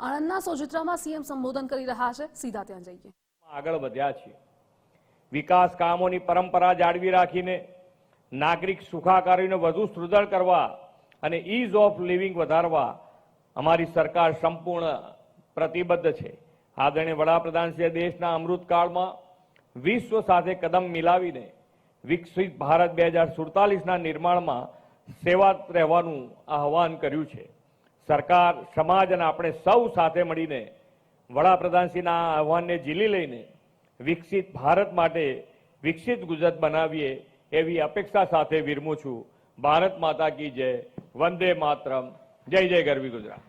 આણંદના સોજિત્રામાં CM સંબોધન કરી રહ્યા છે. સીધા ત્યાં જઈએ. આગળ વધ્યા છીએ. વિકાસ કામોની પરંપરા જાળવી રાખીને નાગરિક સુખાકારીને વધુ સુદૃઢ કરવા અને ઇઝ ઓફ લિવિંગ વધારવા અમારી સરકાર સંપૂર્ણ પ્રતિબદ્ધ છે. આદરણીય વડાપ્રધાન શ્રી દેશના અમૃતકાળમાં વિશ્વ સાથે કદમ મિલાવીને વિકસિત ભારત બે હજાર સુડતાલીસના નિર્માણમાં સેવા રહેવાનું આહવાન કર્યું છે. સરકાર સમાજ અને આપણે સૌ સાથે મળીને વડાપ્રધાનશ્રીના આહવાનને ઝીલી લઈને વિકસિત ભારત માટે વિકસિત ગુજરાત બનાવીએ એવી અપેક્ષા સાથે વિરમું છું. ભારત માતા કી જય. વંદે માતરમ. જય જય ગરવી ગુજરાત.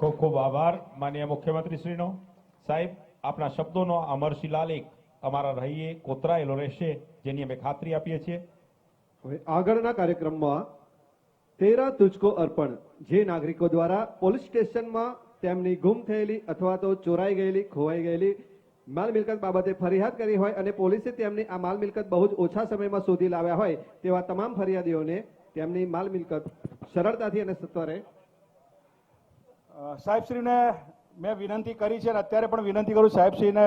ખૂબ ખૂબ આભાર માનનીય મુખ્યમંત્રીશ્રીનો. સાહેબ આપણા શબ્દોનો અમર શિલાલેખ અમારા રહીએ કોતરાયેલો રહેશે જેની અમે ખાતરી આપીએ છીએ. હવે આગળના કાર્યક્રમમાં તેરા તુજકો અર્પણ. જે નાગરિકો દ્વારા પોલીસ સ્ટેશનમાં તેમની ગુમ થયેલી અથવા તો ચોરાઈ ગયેલી, ખોવાઈ ગયેલી માલ મિલકત બાબતે ફરિયાદ કરી હોય અને પોલીસે તેમની આ માલ મિલકત બહુ જ ઓછા સમયમાં શોધી લાવ્યા હોય તેવા તમામ ફરિયાદીઓને તેમની માલ મિલકત સરળતાથી અને સત્વરે સાહેબશ્રીને મેં વિનંતી કરી છે અને અત્યારે પણ વિનંતી કરું સાહેબશ્રીને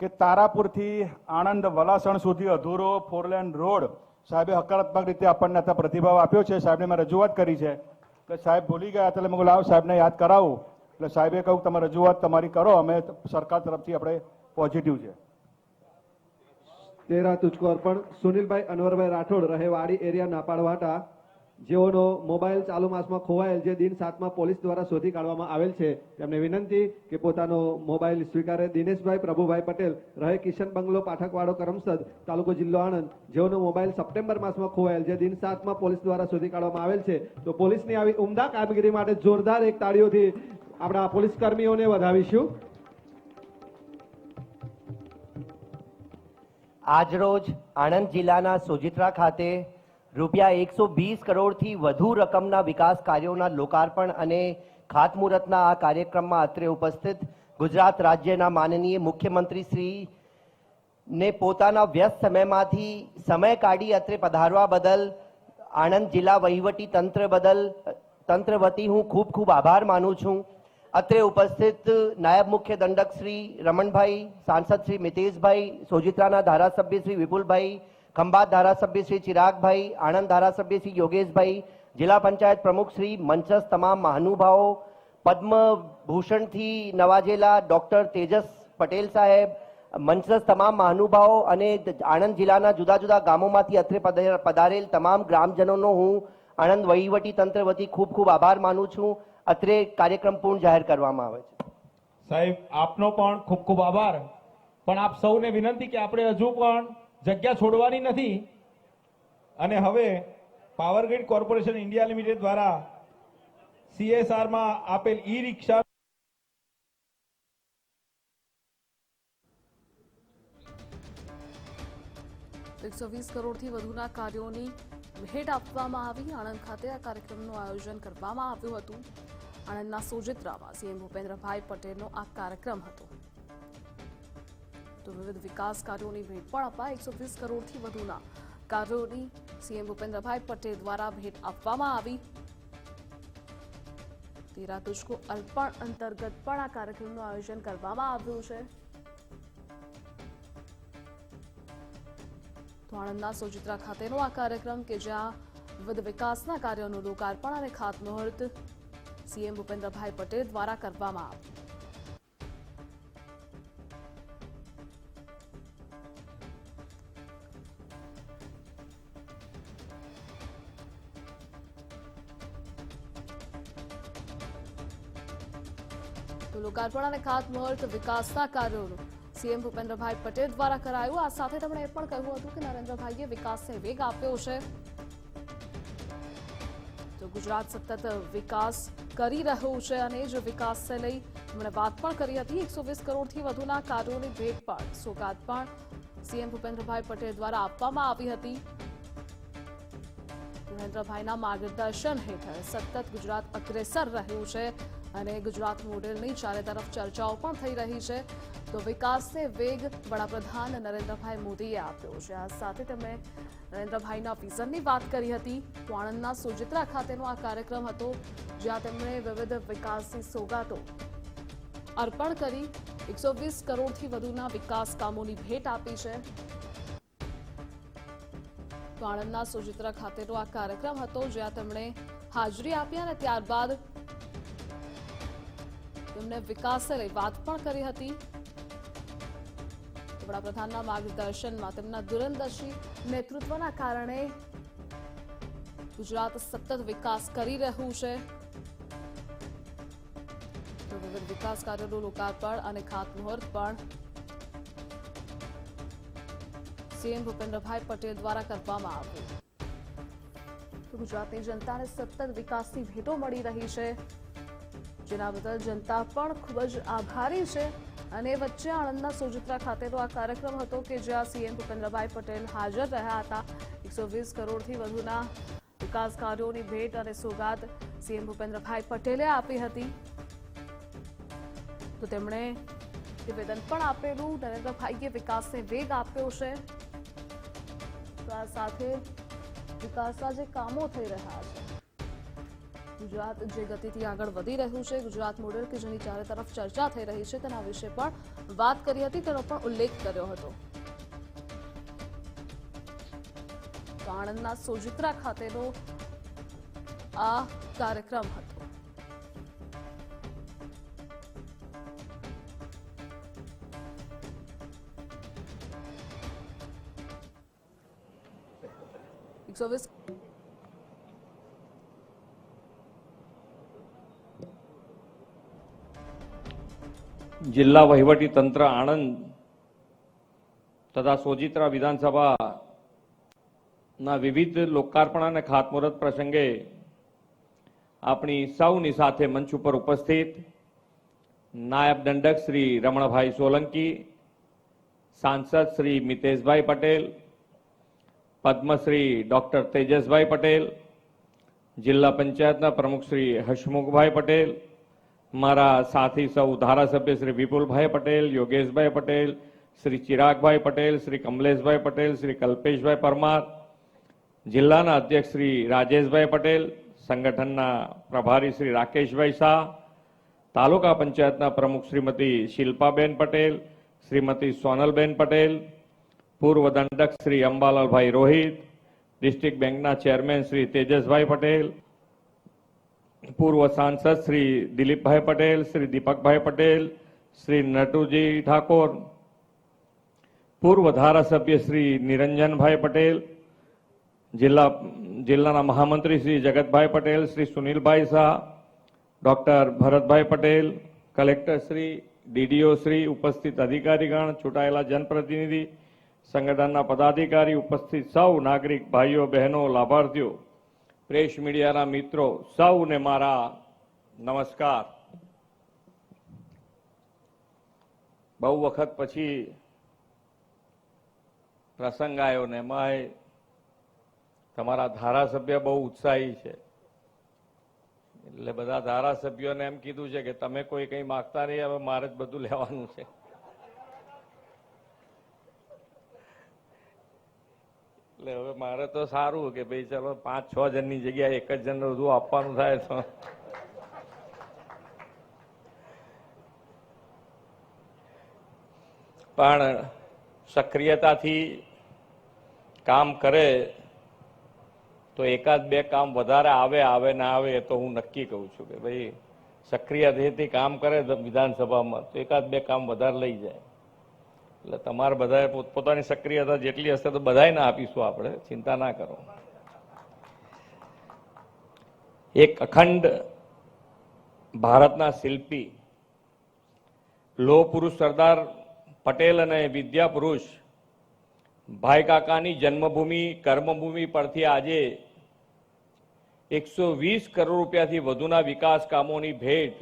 કે તારાપુરથી આણંદ વલાસણ સુધી અધૂરો ફોરલેન રોડ સાહેબે હકારાત્મક રીતે આપણને અત્યારે પ્રતિભાવ આપ્યો છે, સાહેબને મેં રજૂઆત કરી છે. એટલે સાહેબ ભૂલી ગયા, એટલે મેં લાવ સાહેબને યાદ કરાવું. એટલે સાહેબે કહ્યું, તમે રજૂઆત તમારી કરો, અમે સરકાર તરફથી આપણે પોઝિટિવ છે. તેરા તુજકો અર્પણ સુનિલભાઈ, અનવરભાઈ રાઠોડ, રહેવાડી એરિયા નાપાડવાટા જેઓનો મોબાઈલ ચાલુ માસમાં ખોવાયેલ જે દિન સાતમાં પોલીસ દ્વારા શોધી કાઢવામાં આવેલ છે તેમને વિનંતી કે પોતાનો મોબાઈલ સ્વીકારે. દિનેશભાઈ પ્રભુભાઈ પટેલ રહે કિશન બંગલો, પાઠકવાડો, કરમસદ, તાલુકો જિલ્લો આણંદ. જેઓનો મોબાઈલ સપ્ટેમ્બર માસમાં ખોવાયેલ જે દિન સાતમાં પોલીસ દ્વારા શોધી કાઢવામાં આવેલ છે, તો પોલીસની આવી ઉમદા કામગીરી માટે જોરદાર એક તાળીઓથી આપણા પોલીસ કર્મીઓને વધાવીશું. આજરોજ આણંદ જિલ્લાના સોજિત્રા ખાતે રૂપિયા એકસો વીસ કરોડથી વધુ રકમના વિકાસ કાર્યોના લોકાર્પણ અને ખાતમુહૂર્તના આ કાર્યક્રમમાં અત્રે ઉપસ્થિત ગુજરાત રાજ્યના માનનીય મુખ્યમંત્રી શ્રી ને પોતાના વ્યસ્ત સમયમાંથી સમય કાઢી અત્રે પધારવા બદલ, આણંદ જિલ્લા વહીવટી તંત્ર બદલ, તંત્ર વતી હું ખૂબ ખૂબ આભાર માનું છું. અત્રે ઉપસ્થિત નાયબ મુખ્ય દંડક શ્રી રમણભાઈ, સાંસદ શ્રી મિતેશભાઈ, સોજિત્રાના ધારાસભ્ય શ્રી વિપુલભાઈ ખંભાત ધારાસભ્ય શ્રી ચિરાગભાઈ, આણંદ ધારાસભ્ય શ્રી યોગેશભાઈ, જિલ્લા પંચાયત પ્રમુખ શ્રી મંચસ તમામ મહાનુભાવો, પદ્મભૂષણથી નવાજેલા ડૉક્ટર તેજસ પટેલ સાહેબ મંચસ તમામ મહાનુભાવો અને આણંદ જિલ્લાના જુદા જુદા ગામોમાંથી અત્રે પધારેલ તમામ ગ્રામજનોનો હું આણંદ વહીવટી તંત્ર વતી ખૂબ ખૂબ આભાર માનું છું. અત્રે કાર્યક્રમ પૂર્ણ જાહેર કરવામાં આવે છે. સાહેબ, આપનો પણ ખૂબ ખૂબ આભાર. પણ આપ સૌને વિનંતી કે આપણે હજુ પણ જગ્યા છોડવાની નથી. અને હવે power grid corporation India limited દ્વારા સીએસઆરમાં આપેલ ઈ રિક્ષા એકસો વીસ કરોડથી વધુના કાર્યોની ભેટ આપવામાં આવી. આણંદ ખાતે આ કાર્યક્રમનું આયોજન કરવામાં આવ્યું હતું. આણંદના સોજિત્રામાં સીએમ ભૂપેન્દ્રભાઈ પટેલનો આ કાર્યક્રમ હતો. તો વિવિધ વિકાસ કાર્યોની ભેટ પણ અપાય. એકસો વીસ કરોડથી વધુના કાર્યોની સીએમ ભૂપેન્દ્રભાઈ પટેલ દ્વારા ભેટ આપવામાં આવી. તેરા તુષ્કો અર્પણ અંતર્ગત પણ આ કાર્યક્રમનું આયોજન કરવામાં આવ્યું છે. આણંદના સોજિત્રા ખાતેનો આ કાર્યક્રમ કે જ્યાં વિવિધ વિકાસના કાર્યોનું લોકાર્પણ અને ખાતમુહૂર્ત સીએમ ભૂપેન્દ્રભાઈ પટેલ દ્વારા કરવામાં આવ્યું. તો લોકાર્પણ અને ખાતમુહૂર્ત વિકાસના કાર્યોનું. સીએમ ભૂપેન્દ્રભાઈ પટેલ દ્વારા કરાયું. આ સાથે તેમણે એ પણ કહ્યું હતું કે નરેન્દ્રભાઈએ વિકાસને વેગ આપ્યો છે. તો ગુજરાત સતત વિકાસ કરી રહ્યું છે અને જ વિકાસને લઈ તેમણે વાત પણ કરી હતી. એકસો કરોડથી વધુના કાર્યોની ભેટ પણ સોગાત પણ સીએમ ભૂપેન્દ્રભાઈ પટેલ દ્વારા આપવામાં આવી હતી. નરેન્દ્રભાઈના માર્ગદર્શન હેઠળ સતત ગુજરાત અગ્રેસર રહ્યું છે. અને ગુજરાત મોડેલની ચારે તરફ ચર્ચાઓ પણ થઈ રહી છે. તો વિકાસને વેગ વડાપ્રધાન નરેન્દ્રભાઈ મોદીએ આપ્યો છે. આ સાથે તેમણે નરેન્દ્રભાઈના વિઝનની વાત કરી હતી. તો આણંદના સુજિત્રા ખાતેનો આ કાર્યક્રમ હતો, જ્યાં તેમણે વિવિધ વિકાસની સોગાતો અર્પણ કરી. એકસો વીસ કરોડથી વધુના વિકાસ કામોની ભેટ આપી છે. તો આણંદના સુજિત્રા ખાતેનો આ કાર્યક્રમ હતો, જ્યાં તેમણે હાજરી આપી અને ત્યારબાદ તેમણે વિકાસને લઈ વાત પણ કરી હતી. વડાપ્રધાનના માર્ગદર્શનમાં તેમના દૂરંદર્શી નેતૃત્વના કારણે ગુજરાત સતત વિકાસ કરી રહ્યું છે. વિવિધ વિકાસ કાર્યોનું લોકાર્પણ અને ખાતમુહૂર્ત પણ સીએમ ભૂપેન્દ્રભાઈ પટેલ દ્વારા કરવામાં આવ્યું. ગુજરાતની જનતાને સતત વિકાસની ભેટો મળી રહી છે. જેના બદલ જનતા પણ ખૂબ જ આભારી છે. અને વચ્ચે આણંદના સોજિત્રા ખાતેનો આ કાર્યક્રમ હતો કે જ્યાં સીએમ ભૂપેન્દ્રભાઈ પટેલ હાજર રહ્યા હતા. એકસો વીસ કરોડથી વધુના વિકાસ કાર્યોની ભેટ અને સોગાદ સીએમ ભૂપેન્દ્રભાઈ પટેલે આપી હતી. તો તેમણે નિવેદન પણ આપેલું, નરેન્દ્રભાઈએ વિકાસને વેગ આપ્યો છે. તો આ સાથે વિકાસના જે કામો થઈ રહ્યા છે. ગુજરાત જે ગતિથી આગળ વધી રહ્યું છે, ગુજરાત મોડેલ કે જેની ચારે તરફ ચર્ચા થઈ રહી છે, તેના વિશે પણ વાત કરી હતી, તેનો પણ ઉલ્લેખ કર્યો હતો. આણંદના સોજિત્રા ખાતેનો આ કાર્યક્રમ હતો. એકસો વીસ જિલ્લા વહીવટી તંત્ર આણંદ તથા સોજિત્રા વિધાનસભાના વિવિધ લોકાર્પણ અને ખાતમુહૂર્ત પ્રસંગે આપણી સૌની સાથે મંચ ઉપર ઉપસ્થિત નાયબ દંડક શ્રી રમણભાઈ સોલંકી સાંસદ શ્રી મિતેશભાઈ પટેલ પદ્મશ્રી ડોક્ટર તેજસભાઈ પટેલ જિલ્લા પંચાયતના પ્રમુખ શ્રી હસમુખભાઈ પટેલ મારા સાથી સૌ ધારાસભ્ય શ્રી વિપુલભાઈ પટેલ, યોગેશભાઈ પટેલ, શ્રી ચિરાગભાઈ પટેલ, શ્રી કમલેશભાઈ પટેલ, શ્રી કલ્પેશભાઈ પરમાર, જિલ્લાના અધ્યક્ષ શ્રી રાજેશભાઈ પટેલ, સંગઠનના પ્રભારી શ્રી રાકેશભાઈ શાહ, તાલુકા પંચાયતના પ્રમુખ શ્રીમતી શિલ્પાબેન પટેલ, શ્રીમતી સોનલબેન પટેલ, પૂર્વ દંડક શ્રી અંબાલાલભાઈ રોહિત, ડિસ્ટ્રિક્ટ બેંકના ચેરમેન શ્રી તેજસભાઈ પટેલ પૂર્વ સાંસદ શ્રી દિલીપભાઈ પટેલ, શ્રી દીપકભાઈ પટેલ, શ્રી નટુજી ઠાકોર, પૂર્વ ધારાસભ્ય શ્રી નિરંજનભાઈ પટેલ, જિલ્લા, જિલ્લાના મહામંત્રી Shri Jagatbhai Patel, Shri Sunilbhai Shah, doctor Bharatbhai Patel, collector Shri, DDO Shri, ઉપસ્થિત અધિકારીગણ, ચૂંટાયેલા જનપ્રતિનિધિ, સંગઠનના પદાધિકારી, ઉપસ્થિત સૌ નાગરિક, ભાઈઓ, બહેનો, લાભાર્થીઓ પ્રેસ મીડિયાના મિત્રો, સૌને મારા નમસ્કાર. બહુ વખત પછી પ્રસંગ આવ્યો ને એમાં તમારા ધારાસભ્ય બહુ ઉત્સાહી છે. એટલે બધા ધારાસભ્યોને એમ કીધું છે કે તમે કોઈ કંઈ માગતા નહીં, હવે મારે જ બધું લેવાનું છે. એટલે હવે મારે તો સારું કે ભાઈ ચલો પાંચ, છ જણની જગ્યાએ એક જ જણ બધું આપવાનું થાય તો. પણ સક્રિયતાથી કામ કરે તો એકાદ બે કામ વધારે આવે આવે, ના આવે એ તો હું નક્કી કહું છું કે ભાઈ સક્રિયતાથી કામ કરે વિધાનસભામાં તો એકાદ બે કામ વધારે લઈ જાય. એટલે તમારે બધાએ પોતપોતાની સક્રિયતા જેટલી હશે તો બધાને આપીશું આપણે. ચિંતા ના કરો. એક અખંડ ભારતના શિલ્પી લોહ પુરુષ સરદાર પટેલ અને વિદ્યા પુરુષ ભાઈ કાકાની જન્મભૂમિ, કર્મભૂમિ પરથી આજે એકસો વીસ કરોડ રૂપિયાથી વધુના વિકાસ કામોની ભેટ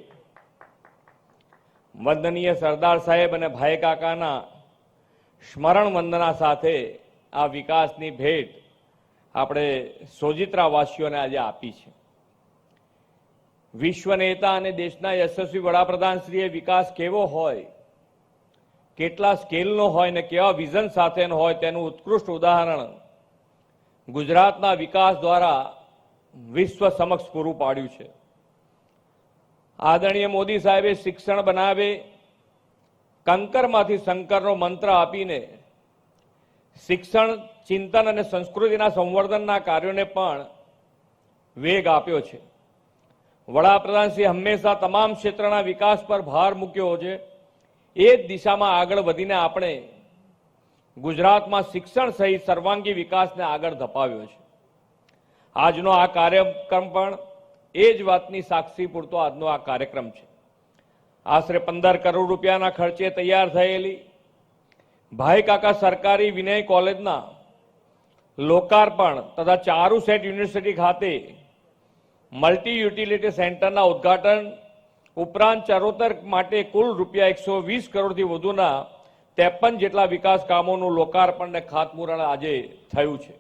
વંદનીય સરદાર સાહેબ અને ભાઈ કાકાના સ્મરણ વંદના સાથે આ વિકાસની ભેટ આપણે સોજિત્રાવાસીઓને આજે આપી છે. વિશ્વ નેતા અને દેશના યશસ્વી વડાપ્રધાનશ્રીએ વિકાસ કેવો હોય, કેટલા સ્કેલનો હોય ને કેવા વિઝન સાથેનો હોય તેનું ઉત્કૃષ્ટ ઉદાહરણ ગુજરાતના વિકાસ દ્વારા વિશ્વ સમક્ષ પૂરું પાડ્યું છે. આદરણીય મોદી સાહેબે શિક્ષણ બનાવે કંકરમાંથી શંકરનો મંત્ર આપીને શિક્ષણ, ચિંતન અને સંસ્કૃતિના સંવર્ધનના કાર્યોને પણ વેગ આપ્યો છે. વડાપ્રધાનશ્રી હંમેશા તમામ ક્ષેત્રના વિકાસ પર ભાર મૂક્યો છે. એ જ દિશામાં આગળ વધીને આપણે ગુજરાતમાં શિક્ષણ સહિત સર્વાંગી વિકાસને આગળ ધપાવ્યો છે. આજનો આ કાર્યક્રમ પણ એ જ વાતની સાક્ષી પૂરતો આજનો આ કાર્યક્રમ છે. આશરે પંદર કરોડ રૂપિયાના ખર્ચે તૈયાર થયેલી ભાઈ કાકા સરકારી વિનય કોલેજના લોકાર્પણ તથા ચારુ સેટ યુનિવર્સિટી ખાતે મલ્ટી યુટિલિટી સેન્ટરના ઉદ્ઘાટન ઉપરાંત ચરોતર માટે કુલ રૂપિયા એકસો વીસ કરોડથી વધુના ત્રેપન જેટલા વિકાસ કામોનું લોકાર્પણ અને ખાતમુહૂર્ત આજે થયું છે.